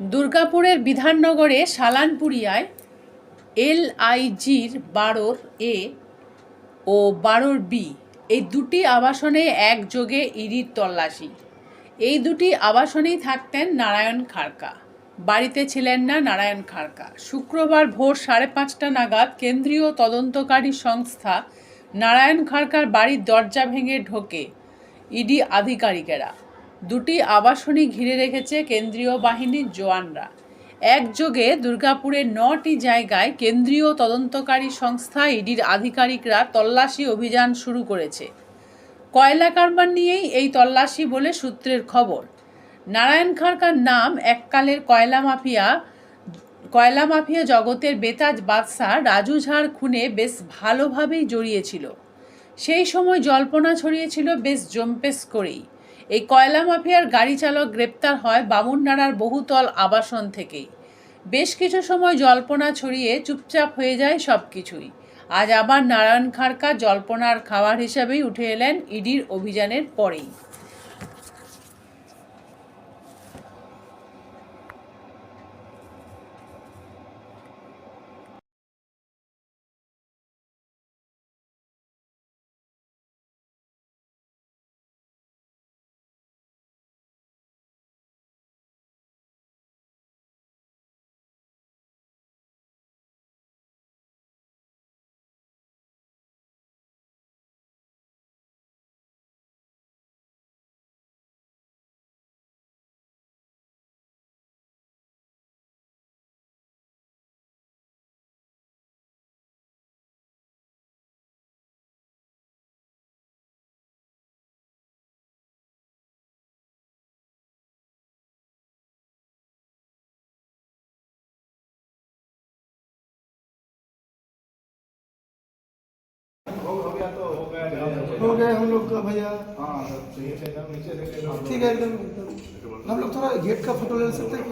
দুর্গাপুরের বিধাননগরে সালানপুরিয়ায় এলআইজির বারোর এ ও বারোর বি এই দুটি আবাসনে একযোগে ইডির তল্লাশি। এই দুটি আবাসনেই থাকতেন নারায়ণ খাড়কা। বাড়িতে ছিলেন না নারায়ণ খাড়কা। শুক্রবার ভোর সাড়ে পাঁচটা নাগাদ কেন্দ্রীয় তদন্তকারী সংস্থা নারায়ণ খাড়কার বাড়ির দরজা ভেঙে ঢোকে ইডি আধিকারিকেরা। দুটি আবাসনী ঘিরে রেখেছে কেন্দ্রীয় বাহিনীর জওয়ানরা। একযোগে দুর্গাপুরের নটি জায়গায় কেন্দ্রীয় তদন্তকারী সংস্থা ইডির আধিকারিকরা তল্লাশি অভিযান শুরু করেছে। কয়লা কারবার নিয়েই এই তল্লাশি বলে সূত্রের খবর। নারায়ণ খাড়কার নাম এককালের কয়লা মাফিয়া কয়লা মাফিয়া জগতের বেতাজ বাদশাহ রাজু ঝাড় খুনে বেশ ভালোভাবেই জড়িয়েছিল। সেই সময় জল্পনা ছড়িয়েছিল, বেশ জম্পেস করেই। এই কয়লা মাফিয়ার গাড়ি চালক গ্রেপ্তার হয় বামুনডাঁড়ার বহুতল আবাসন থেকেই। বেশ কিছু সময় জল্পনা ছড়িয়ে চুপচাপ হয়ে যায় সব কিছুই আজ আবার নারায়ণ খাড়কা জল্পনার খাবার হিসাবেই উঠে এলেন ইডির অভিযানের পরেই। हो गए हम लोग का भैया। हाँ, ठीक है एकदम हम लोग थोड़ा गेट का फ़ोटो ले सकते हैं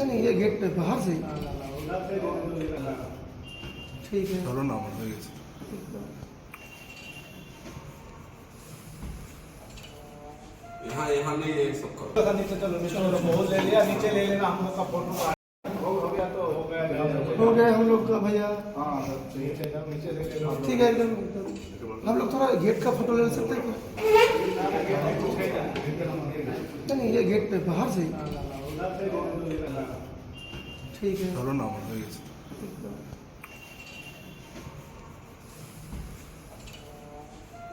नहीं ये गेट पे बाहर से ठीक है। चलो ना यहाँ यहाँ नहीं एक सबका नीचे चलो नीचे ले लिया नीचे ले लेना हम लोग का फ़ोटो। रहे हम लोग का भैया। हाँ, ठीक है एकदम हम लोग थोड़ा गेट का फ़ोटो ले सकते हैं नहीं ये गेट पे बाहर से ठीक है। चलो ना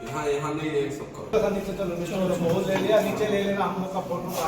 यहाँ यहाँ नहीं एक सबको नीचे चलो नीचे ले लिया नीचे ले लेना हम लोग का फ़ोटो।